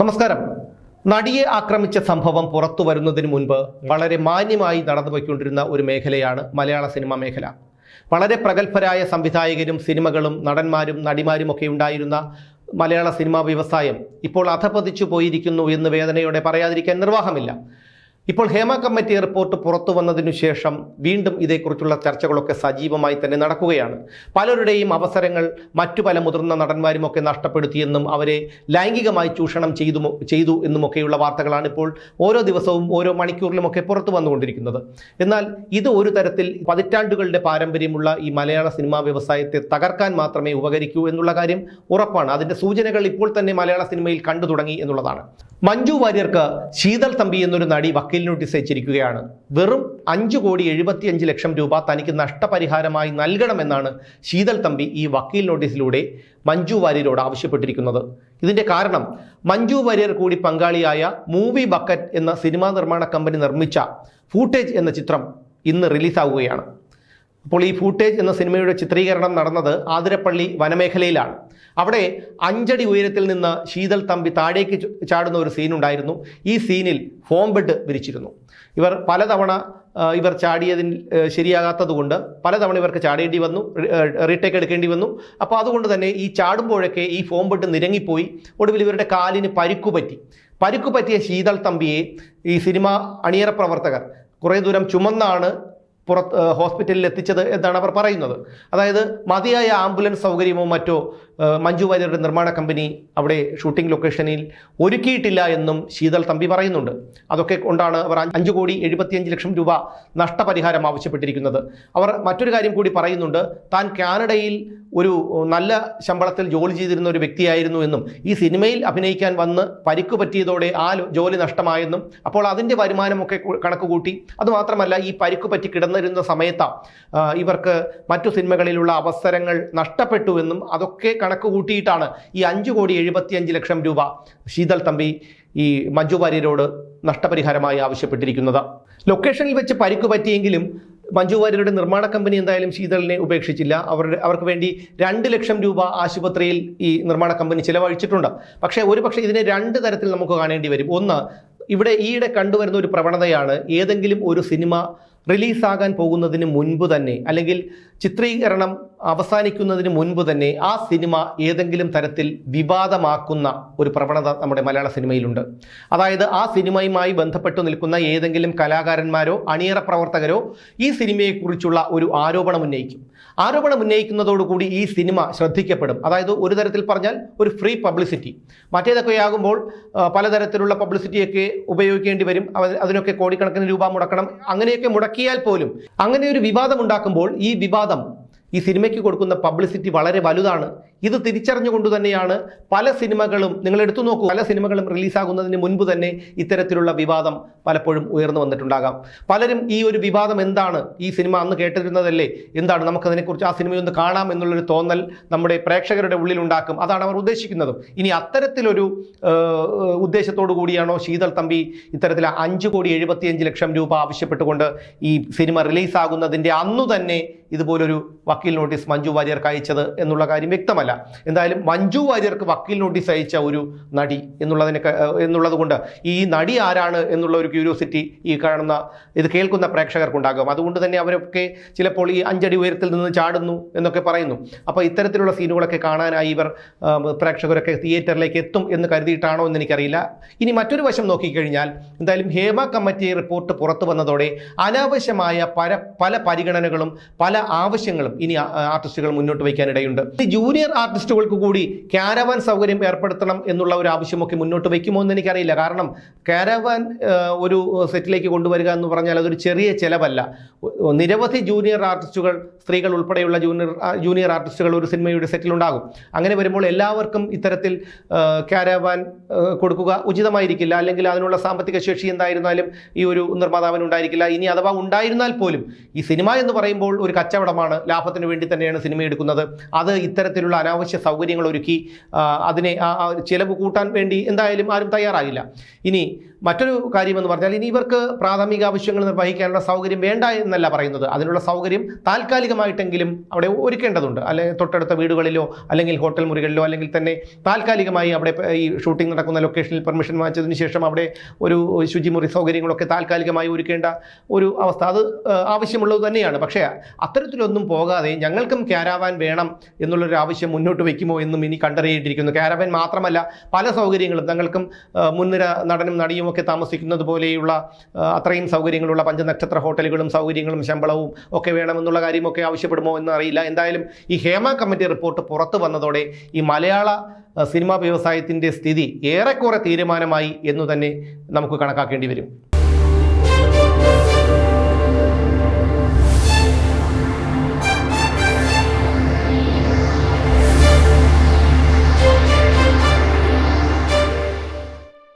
നമസ്കാരം. നടിയെ ആക്രമിച്ച സംഭവം പുറത്തു വരുന്നതിന് മുൻപ് വളരെ മാന്യമായി നടന്നു നടന്നുപോയിക്കൊണ്ടിരുന്ന ഒരു മേഖലയാണ് മലയാള സിനിമാ മേഖല. വളരെ പ്രഗത്ഭരായ സംവിധായകരും സിനിമകളും നടന്മാരും നടിമാരും ഒക്കെ ഉണ്ടായിരുന്ന മലയാള സിനിമാ വ്യവസായം ഇപ്പോൾ അധപതിച്ചു പോയിരിക്കുന്നു എന്ന് വേദനയോടെ പറയാതിരിക്കാൻ നിർവാഹമില്ല. ഇപ്പോൾ ഹേമ കമ്മിറ്റി റിപ്പോർട്ട് പുറത്തു വന്നതിനു ശേഷം വീണ്ടും ഇതേക്കുറിച്ചുള്ള ചർച്ചകളൊക്കെ സജീവമായി തന്നെ നടക്കുകയാണ്. പലരുടെയും അവസരങ്ങൾ മറ്റു പല മുതിർന്ന നടന്മാരുമൊക്കെ നഷ്ടപ്പെടുത്തിയെന്നും അവരെ ലൈംഗികമായി ചൂഷണം ചെയ്തു ചെയ്തു എന്നുമൊക്കെയുള്ള വാർത്തകളാണ് ഇപ്പോൾ ഓരോ ദിവസവും ഓരോ മണിക്കൂറിലുമൊക്കെ പുറത്തു വന്നുകൊണ്ടിരിക്കുന്നത്. എന്നാൽ ഇത് ഒരു തരത്തിൽ പതിറ്റാണ്ടുകളുടെ പാരമ്പര്യമുള്ള ഈ മലയാള സിനിമാ വ്യവസായത്തെ തകർക്കാൻ മാത്രമേ ഉപകരിക്കൂ എന്നുള്ള കാര്യം ഉറപ്പാണ്. അതിന്റെ സൂചനകൾ ഇപ്പോൾ തന്നെ മലയാള സിനിമയിൽ കണ്ടു തുടങ്ങി എന്നുള്ളതാണ്. മഞ്ജു വാര്യർക്ക് ശീതൾ തമ്പി എന്നൊരു നടി വക്കീൽ നോട്ടീസ് അയച്ചിരിക്കുകയാണ് വെറും അഞ്ചു കോടി എഴുപത്തിയഞ്ച് ലക്ഷം രൂപ തനിക്ക് നഷ്ടപരിഹാരമായി നൽകണമെന്നാണ് ശീതൽ തമ്പി ഈ വക്കീൽ നോട്ടീസിലൂടെ മഞ്ജു വാര്യരോട് ആവശ്യപ്പെട്ടിരിക്കുന്നത്. ഇതിന്റെ കാരണം മഞ്ജു വാര്യർ കൂടി പങ്കാളിയായ മൂവി ബക്കറ്റ് എന്ന സിനിമാ നിർമ്മാണ കമ്പനി നിർമ്മിച്ച ഫൂട്ടേജ് എന്ന ചിത്രം ഇന്ന് റിലീസാവുകയാണ്. അപ്പോൾ ഈ ഫൂട്ടേജ് എന്ന സിനിമയുടെ ചിത്രീകരണം നടന്നത് ആതിരപ്പള്ളി വനമേഖലയിലാണ്. അവിടെ അഞ്ചടി ഉയരത്തിൽ നിന്ന് ശീതൾ തമ്പി താഴേക്ക് ചാടുന്ന ഒരു സീൻ ഉണ്ടായിരുന്നു. ഈ സീനിൽ ഫോം ബെഡ് വിരിച്ചിരുന്നു. ഇവർ പലതവണ ഇവർ ചാടിയതിന് ശരിയാകാത്തതുകൊണ്ട് പലതവണ ഇവർക്ക് ചാടേണ്ടി വന്നു റീടേക്ക് എടുക്കേണ്ടി വന്നു. അപ്പോൾ അതുകൊണ്ട് തന്നെ ഈ ചാടുമ്പോഴൊക്കെ ഈ ഫോം ബെഡ് നിരങ്ങിപ്പോയി. ഒടുവിൽ ഇവരുടെ കാലിന് പരിക്കുപറ്റി പരിക്കുപറ്റിയ ശീതൾ തമ്പിയെ ഈ സിനിമ അണിയറ പ്രവർത്തകർ കുറേ ദൂരം ചുമന്നാണ് പുറത്ത് ഹോസ്പിറ്റലിൽ എത്തിച്ചത് എന്നാണ് അവർ പറയുന്നത്. അതായത് മതിയായ ആംബുലൻസ് സൗകര്യമോ മറ്റോ മഞ്ജു വാര്യരുടെ നിർമ്മാണ കമ്പനി അവിടെ ഷൂട്ടിംഗ് ലൊക്കേഷനിൽ ഒരുക്കിയിട്ടില്ല എന്നും ശീതൾ തമ്പി പറയുന്നുണ്ട്. അതൊക്കെ കൊണ്ടാണ് അവർ അഞ്ച് കോടി എഴുപത്തിയഞ്ച് ലക്ഷം രൂപ നഷ്ടപരിഹാരം ആവശ്യപ്പെട്ടിരിക്കുന്നത്. അവർ മറ്റൊരു കാര്യം കൂടി പറയുന്നുണ്ട്. താൻ കാനഡയിൽ ഒരു നല്ല ശമ്പളത്തിൽ ജോലി ചെയ്തിരുന്ന ഒരു വ്യക്തിയായിരുന്നു എന്നും. ഈ സിനിമയിൽ അഭിനയിക്കാൻ വന്ന് പരിക്കു പറ്റിയതോടെ ആ ജോലി നഷ്ടമായെന്നും. അപ്പോൾ അതിന്റെ വരുമാനമൊക്കെ കണക്ക് കൂട്ടി. അതുമാത്രമല്ല ഈ പരിക്കു പറ്റി കിടന്നിരുന്ന സമയത്താണ് ഇവർക്ക് മറ്റു സിനിമകളിലുള്ള അവസരങ്ങൾ നഷ്ടപ്പെട്ടു എന്നും അതൊക്കെ കണക്ക് കൂട്ടിയിട്ടാണ് ഈ അഞ്ച് കോടി എഴുപത്തിയഞ്ച് ലക്ഷം രൂപ ശീതൽ തമ്പി ഈ മഞ്ജു വാര്യരോട് നഷ്ടപരിഹാരമായി ആവശ്യപ്പെട്ടിരിക്കുന്നത്. ലൊക്കേഷനിൽ വെച്ച് പരിക്ക് പറ്റിയെങ്കിലും മഞ്ജു വാര്യരുടെ നിർമ്മാണ കമ്പനി എന്തായാലും ശീതളിനെ ഉപേക്ഷിച്ചില്ല. അവരുടെ അവർക്ക് വേണ്ടി രണ്ട് ലക്ഷം രൂപ ആശുപത്രിയിൽ ഈ നിർമ്മാണ കമ്പനി ചിലവഴിച്ചിട്ടുണ്ട്. പക്ഷേ ഒരു പക്ഷേ ഇതിനെ രണ്ട് തരത്തിൽ നമുക്ക് കാണേണ്ടി വരും. ഒന്ന് ഇവിടെ ഈയിടെ കണ്ടുവരുന്ന ഒരു പ്രവണതയാണ് ഏതെങ്കിലും ഒരു സിനിമ റിലീസാകാൻ പോകുന്നതിന് മുൻപ് തന്നെ അല്ലെങ്കിൽ ചിത്രീകരണം അവസാനിക്കുന്നതിന് മുൻപ് തന്നെ ആ സിനിമ ഏതെങ്കിലും തരത്തിൽ വിവാദമാക്കുന്ന ഒരു പ്രവണത നമ്മുടെ മലയാള സിനിമയിലുണ്ട്. അതായത് ആ സിനിമയുമായി ബന്ധപ്പെട്ടു നിൽക്കുന്ന ഏതെങ്കിലും കലാകാരന്മാരോ അണിയറ പ്രവർത്തകരോ ഈ സിനിമയെക്കുറിച്ചുള്ള ഒരു ആരോപണം ഉന്നയിക്കും. ആരോപണം ഉന്നയിക്കുന്നതോടുകൂടി ഈ സിനിമ ശ്രദ്ധിക്കപ്പെടും. അതായത് ഒരു തരത്തിൽ പറഞ്ഞാൽ ഒരു ഫ്രീ പബ്ലിസിറ്റി. മറ്റേതൊക്കെയാകുമ്പോൾ പലതരത്തിലുള്ള പബ്ലിസിറ്റിയൊക്കെ ഉപയോഗിക്കേണ്ടി വരും. അതിനൊക്കെ കോടിക്കണക്കിന് രൂപ മുടക്കണം. അങ്ങനെയൊക്കെ മുടക്കിയാൽ പോലും അങ്ങനെ ഒരു വിവാദം ഉണ്ടാക്കുമ്പോൾ ഈ വിവാദം ഈ സിനിമയ്ക്ക് കൊടുക്കുന്ന പബ്ലിസിറ്റി വളരെ വലുതാണ്. ഇത് തിരിച്ചറിഞ്ഞുകൊണ്ട് തന്നെയാണ് പല സിനിമകളും നിങ്ങൾ എടുത്തു നോക്കൂ പല സിനിമകളും റിലീസാകുന്നതിന് മുൻപ് തന്നെ ഇത്തരത്തിലുള്ള വിവാദം പലപ്പോഴും ഉയർന്നു വന്നിട്ടുണ്ടാകാം. പലരും ഈ ഒരു വിവാദം എന്താണ്? ഈ സിനിമ അന്ന് കേട്ടിരുന്നതല്ലേ? എന്താണ്? നമുക്കതിനെക്കുറിച്ച് ആ സിനിമയൊന്ന് കാണാം എന്നുള്ളൊരു തോന്നൽ നമ്മുടെ പ്രേക്ഷകരുടെ ഉള്ളിൽ ഉണ്ടാക്കും അതാണ് അവർ ഉദ്ദേശിക്കുന്നത്. ഇനി അത്തരത്തിലൊരു ഉദ്ദേശത്തോടു കൂടിയാണോ ശീതൾ തമ്പി ഇത്തരത്തിൽ അഞ്ച് കോടി എഴുപത്തിയഞ്ച് ലക്ഷം രൂപ ആവശ്യപ്പെട്ടുകൊണ്ട് ഈ സിനിമ റിലീസാകുന്നതിന്റെ അന്നു തന്നെ ഇതുപോലൊരു വക്കീൽ നോട്ടീസ് മഞ്ജു വാര്യർക്ക് അയച്ചത് എന്നുള്ള കാര്യം വ്യക്തമല്ല. എന്തായാലും മഞ്ജു വാര്യർക്ക് വക്കീൽ നോട്ടീസ് അയച്ച ഒരു നടി എന്നുള്ളതിനെ എന്നുള്ളതുകൊണ്ട് എന്നുള്ളത് കൊണ്ട് ഈ നടി ആരാണ് എന്നുള്ള ഒരു ക്യൂരിയോസിറ്റി ഈ കാണുന്ന ഇത് കേൾക്കുന്ന പ്രേക്ഷകർക്കുണ്ടാകും. അതുകൊണ്ട് തന്നെ അവരൊക്കെ ചിലപ്പോൾ ഈ അഞ്ചടി ഉയരത്തിൽ നിന്ന് ചാടുന്നു എന്നൊക്കെ പറയുന്നു. അപ്പോൾ ഇത്തരത്തിലുള്ള സീനുകളൊക്കെ കാണാനായി ഇവർ പ്രേക്ഷകരൊക്കെ തിയേറ്ററിലേക്ക് എത്തും എന്ന് കരുതിയിട്ടാണോ എന്ന് എനിക്കറിയില്ല ഇനി മറ്റൊരു വശം നോക്കിക്കഴിഞ്ഞാൽ എന്തായാലും ഹേമ കമ്മിറ്റി റിപ്പോർട്ട് പുറത്തു വന്നതോടെ അനാവശ്യമായ പല പല പരിഗണനകളും പല ആവശ്യങ്ങളും ഇനി ആർട്ടിസ്റ്റുകൾ മുന്നോട്ട് വയ്ക്കാനിടയുണ്ട്. ജൂനിയർ ആർട്ടിസ്റ്റുകൾക്ക് കൂടി ക്യാരവാൻ സൗകര്യം ഏർപ്പെടുത്തണം എന്നുള്ള ഒരു ആവശ്യമൊക്കെ മുന്നോട്ട് വയ്ക്കുമോ എന്ന് എനിക്കറിയില്ല. കാരണം ക്യാരവാൻ ഒരു സെറ്റിലേക്ക് കൊണ്ടുവരിക എന്ന് പറഞ്ഞാൽ അതൊരു ചെറിയ ചിലവല്ല. നിരവധി ജൂനിയർ ആർട്ടിസ്റ്റുകൾ സ്ത്രീകൾ ഉൾപ്പെടെയുള്ള ജൂനിയർ ജൂനിയർ ആർട്ടിസ്റ്റുകൾ ഒരു സിനിമയുടെ സെറ്റിലുണ്ടാകും. അങ്ങനെ വരുമ്പോൾ എല്ലാവർക്കും ഇത്തരത്തിൽ ക്യാരവാൻ കൊടുക്കുക ഉചിതമായിരിക്കില്ല. അല്ലെങ്കിൽ അതിനുള്ള സാമ്പത്തിക ശേഷി എന്തായിരുന്നാലും ഈ ഒരു നിർമ്മാതാവിന് ഉണ്ടായിരിക്കില്ല ഇനി അഥവാ ഉണ്ടായിരുന്നാൽ പോലും ഈ സിനിമ എന്ന് പറയുമ്പോൾ ഒരു കച്ചവടമാണ് ലാഭത്തിന് വേണ്ടി തന്നെയാണ് സിനിമ എടുക്കുന്നത്. അത് ഇത്തരത്തിലുള്ള അനാവശ്യ സൗകര്യങ്ങൾ ഒരുക്കി അതിനെ ചിലവ് കൂട്ടാൻ വേണ്ടി എന്തായാലും ആരും തയ്യാറാകില്ല ഇനി മറ്റൊരു കാര്യമെന്ന് പറഞ്ഞാൽ ഇനി ഇവർക്ക് പ്രാഥമിക ആവശ്യങ്ങൾ നിർവഹിക്കാനുള്ള സൗകര്യം വേണ്ട എന്നല്ല പറയുന്നത്. അതിനുള്ള സൗകര്യം താൽക്കാലികമായിട്ടെങ്കിലും അവിടെ ഒരുക്കേണ്ടതുണ്ട്. അല്ലെങ്കിൽ തൊട്ടടുത്ത വീടുകളിലോ അല്ലെങ്കിൽ ഹോട്ടൽ മുറികളിലോ അല്ലെങ്കിൽ തന്നെ താൽക്കാലികമായി അവിടെ ഈ ഷൂട്ടിംഗ് നടക്കുന്ന ലൊക്കേഷനിൽ പെർമിഷൻ വാങ്ങിച്ചതിന് ശേഷം അവിടെ ഒരു ശുചിമുറി സൗകര്യങ്ങളൊക്കെ താൽക്കാലികമായി ഒരുക്കേണ്ട ഒരു അവസ്ഥ. അത് ആവശ്യമുള്ളത് തന്നെയാണ്. പക്ഷേ അത്തരത്തിലൊന്നും പോകാതെ ഞങ്ങൾക്കും ക്യാരാവാൻ വേണം എന്നുള്ളൊരു ആവശ്യം മുന്നോട്ട് വയ്ക്കുമോ എന്നും ഇനി കണ്ടറിയേണ്ടിയിരിക്കുന്നു. കാരവൻ മാത്രമല്ല പല സൗകര്യങ്ങളും തങ്ങൾക്കും മുൻനിര നടനും നടിയും ഒക്കെ താമസിക്കുന്നത് പോലെയുള്ള അത്രയും സൗകര്യങ്ങളുള്ള പഞ്ചനക്ഷത്ര ഹോട്ടലുകളും സൗകര്യങ്ങളും ശമ്പളവും ഒക്കെ വേണമെന്നുള്ള കാര്യമൊക്കെ ആവശ്യപ്പെടുമോ എന്ന് അറിയില്ല എന്തായാലും ഈ ഹേമ കമ്മിറ്റി റിപ്പോർട്ട് പുറത്തു വന്നതോടെ ഈ മലയാള സിനിമാ വ്യവസായത്തിന്റെ സ്ഥിതി ഏറെക്കുറെ തീരുമാനമായി എന്ന് തന്നെ നമുക്ക് കണക്കാക്കേണ്ടി വരും.